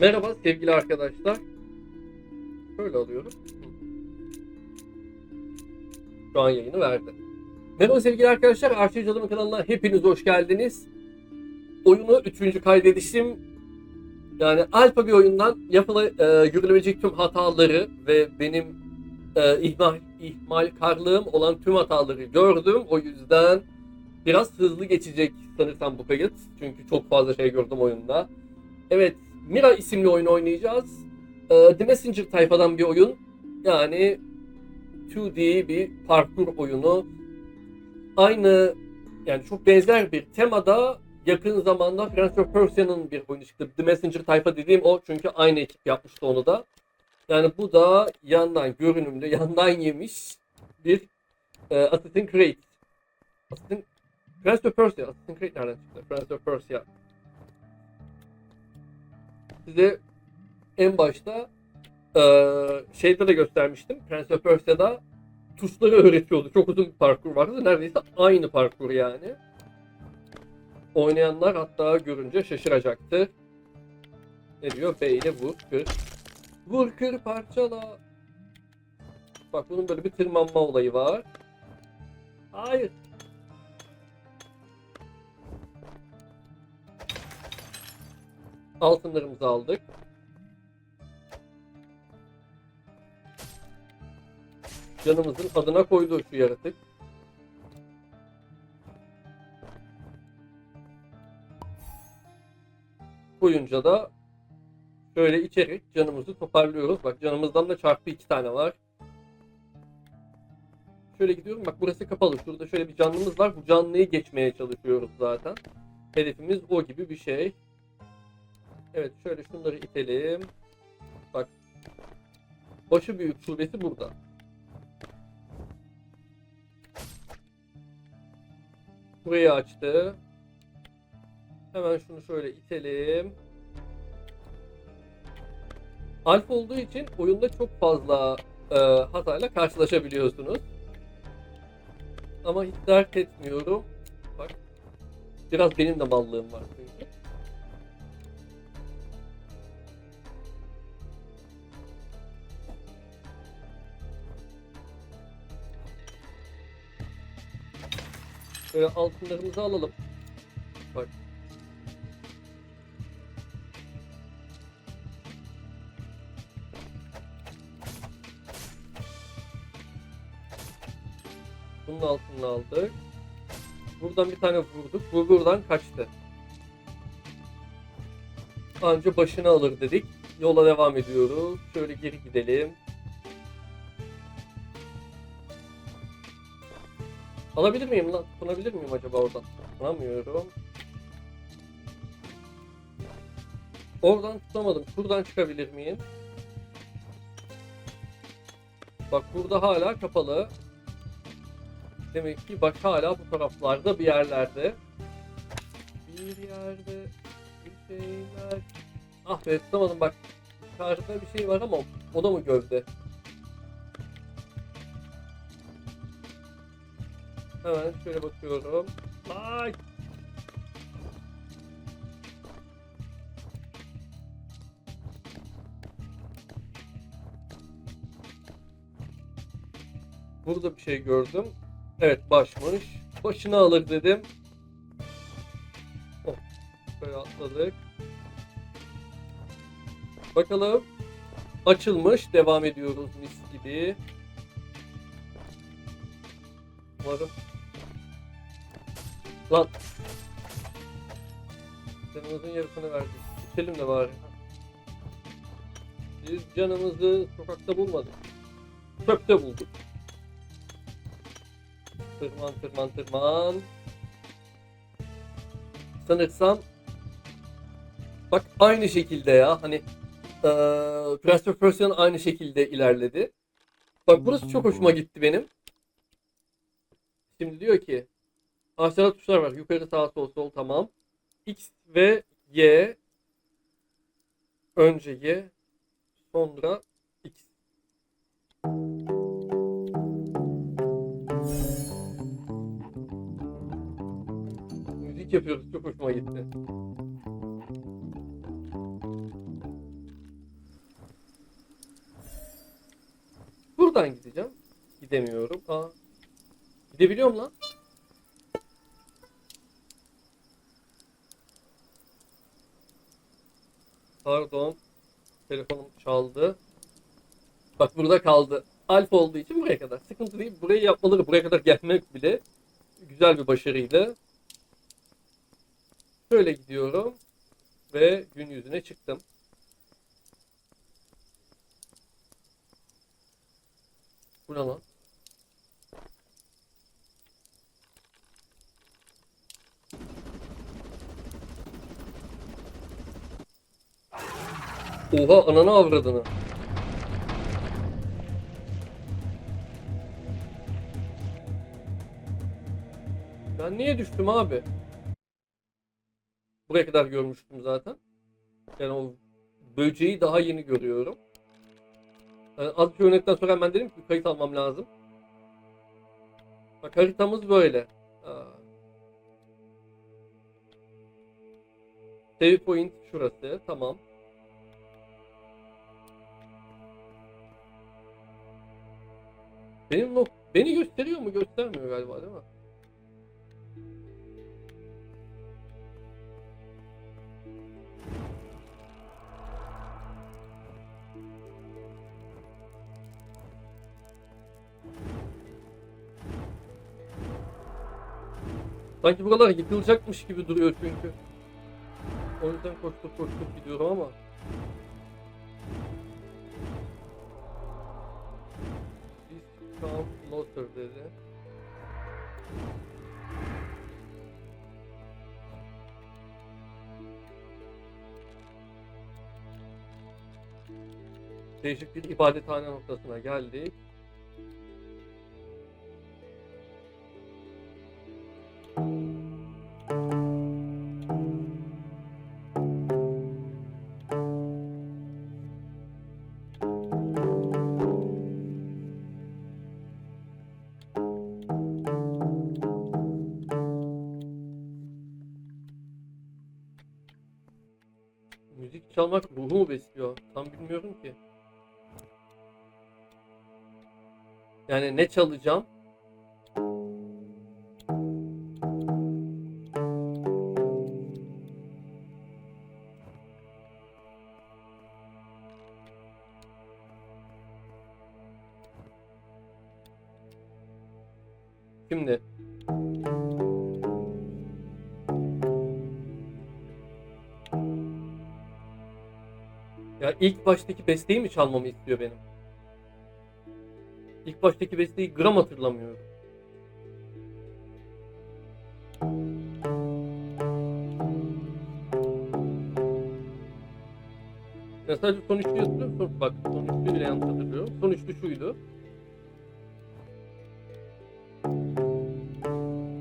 Merhaba sevgili arkadaşlar. Şöyle alıyorum. Şu an yayını verdi. Merhaba sevgili arkadaşlar. Arşiv Canım kanalına hepiniz hoş geldiniz. Oyunu 3. kaydedişim. Yani alfa bir oyundan yapıla, e, görülebilecek tüm hataları ve benim e, ihmal, ihmalkarlığım olan tüm hataları gördüm. O yüzden biraz hızlı geçecek sanırsam bu kayıt. Çünkü çok fazla şey gördüm oyunda. Evet, Mira isimli oyun oynayacağız. Ee, The Messenger tayfadan bir oyun. Yani 2D bir parkur oyunu. Aynı yani çok benzer bir temada yakın zamanda Prince of Persia'nın bir oyunu çıktı. The Messenger tayfa dediğim o çünkü aynı ekip yapmıştı onu da. Yani bu da yandan görünümlü, yandan yemiş bir e, Assassin's Creed. Assassin, Prince of Persia. Assassin's Creed nereden çıktı? Prince of Persia. Size en başta e, şeyde de göstermiştim. Prince of Persia'da tuşları öğretiyordu. Çok uzun bir parkur vardı. Neredeyse aynı parkur yani. Oynayanlar hatta görünce şaşıracaktır. Ne diyor? B ile vur, kır. Vur, kır, parçala. Bak bunun böyle bir tırmanma olayı var. Hayır. Altınlarımızı aldık. Canımızın adına koyduğu şu yaratık. Koyunca da şöyle içerek canımızı toparlıyoruz. Bak canımızdan da çarpı iki tane var. Şöyle gidiyorum. Bak burası kapalı. Şurada şöyle bir canlımız var. Bu canlıyı geçmeye çalışıyoruz zaten. Hedefimiz o gibi bir şey. Evet şöyle şunları itelim. Bak. Başı büyük şubesi burada. Burayı açtı. Hemen şunu şöyle itelim. Alfa olduğu için oyunda çok fazla e, hatayla karşılaşabiliyorsunuz. Ama hiç dert etmiyorum. Bak. Biraz benim de mallığım var Böyle altınlarımızı alalım. Bak. Bunun altını aldık. Buradan bir tane vurduk. Bu buradan kaçtı. Anca başını alır dedik. Yola devam ediyoruz. Şöyle geri gidelim. Alabilir miyim lan? Tutunabilir miyim acaba oradan? Tutunamıyorum. Oradan tutamadım. Şuradan çıkabilir miyim? Bak burada hala kapalı. Demek ki bak hala bu taraflarda bir yerlerde. Bir yerde bir şeyler. Ah be tutamadım bak. Yukarıda bir şey var ama o da mı gövde? Hemen şöyle bakıyorum. Ay! Burada bir şey gördüm. Evet başmış. Başını alır dedim. Oh, böyle atladık. Bakalım. Açılmış. Devam ediyoruz mis gibi. Umarım. Lan. Canımızın yarısını verdik. İçelim de bari. Biz canımızı sokakta bulmadık. Çöpte bulduk. Tırman tırman tırman. Sanırsam bak aynı şekilde ya hani eee Prince of Persia'nın aynı şekilde ilerledi. Bak burası çok hoşuma gitti benim. Şimdi diyor ki Aşağıda tuşlar var. Yukarı sağ sol sol tamam. X ve Y önce Y sonra X. Müzik yapıyoruz. Çok hoşuma gitti. Buradan gideceğim. Gidemiyorum. Aa. Gidebiliyorum lan. Pardon. Telefonum çaldı. Bak burada kaldı. Alfa olduğu için buraya kadar. Sıkıntı değil. Burayı yapmaları, buraya kadar gelmek bile güzel bir başarıydı. Şöyle gidiyorum. Ve gün yüzüne çıktım. Bu ne lan? Oha ananı avradını. Ben niye düştüm abi? Buraya kadar görmüştüm zaten. Yani o böceği daha yeni görüyorum. Yani az bir örnekten sonra ben dedim ki kayıt almam lazım. Bak haritamız böyle. Aa. Save point şurası. Tamam. Benim nok beni gösteriyor mu? Göstermiyor galiba değil mi? Sanki buralar yıkılacakmış gibi duruyor çünkü. O yüzden koştup koştup gidiyorum ama. Discount Lotter dedi. Değişik bir ibadethane noktasına geldik. Çalmak ruhumu besliyor. Tam bilmiyorum ki. Yani ne çalacağım? Şimdi ilk baştaki besteyi mi çalmamı istiyor benim? İlk baştaki besteyi gram hatırlamıyorum. Ya sadece son üçlü yazıyorum. Son, bak son üçlü bile yanlış hatırlıyorum. Son üçlü şuydu.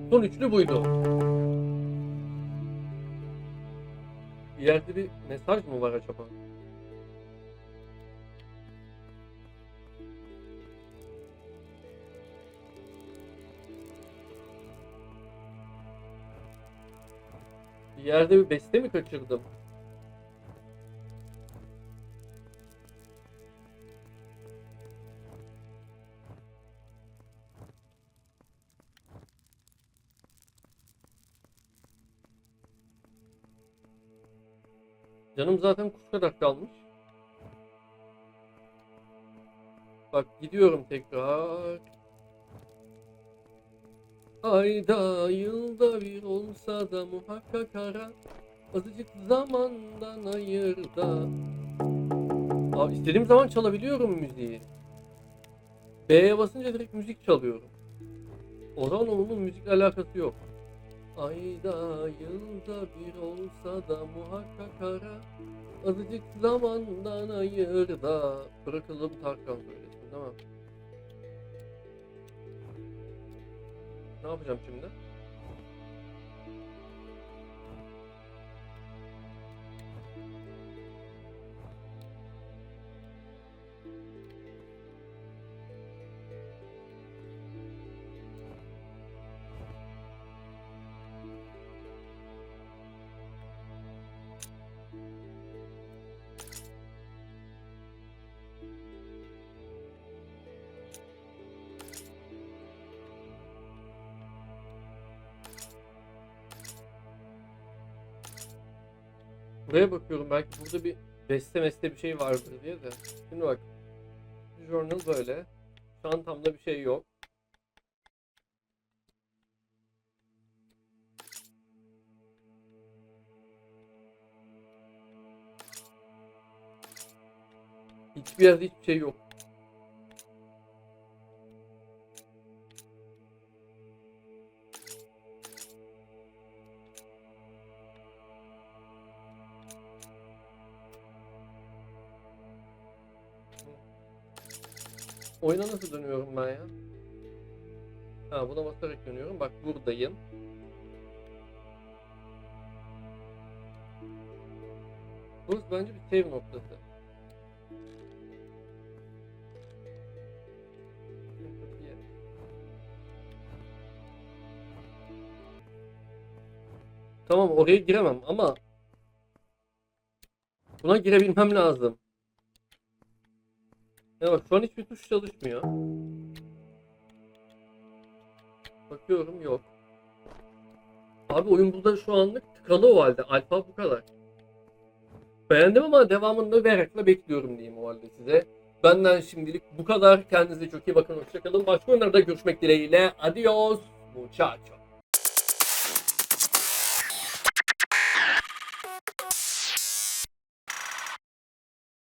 Son üçlü buydu. Bir yerde bir mesaj mı var acaba? Yerde bir beste mi kaçırdım? Canım zaten kuş kadar kalmış. Bak gidiyorum tekrar. Ayda yılda bir olsa da muhakkak ara. Azıcık zamandan ayır da. Aa, istediğim zaman çalabiliyorum müziği. B'ye basınca direkt müzik çalıyorum. O zaman onun müzikle alakası yok. Ayda yılda bir olsa da muhakkak ara. Azıcık zamandan ayır da. Bırakalım Tarkan söylesin değil mi? Ne yapacağım şimdi? Buraya bakıyorum belki burada bir beste meste bir şey vardır diye de. Şimdi bak. Journal böyle. Çantamda bir şey yok. Hiçbir yerde hiçbir şey yok. Oyuna nasıl dönüyorum ben ya? Ha buna basarak dönüyorum. Bak buradayım. Burası bence bir save noktası. Tamam oraya giremem ama buna girebilmem lazım. Ya bak şu an hiçbir tuş çalışmıyor. Bakıyorum yok. Abi oyun burada şu anlık tıkalı o halde. Alfa bu kadar. Beğendim ama devamını merakla bekliyorum diyeyim o halde size. Benden şimdilik bu kadar. Kendinize çok iyi bakın. Hoşçakalın. Başka oyunlarda görüşmek dileğiyle. Adios. Muchacho.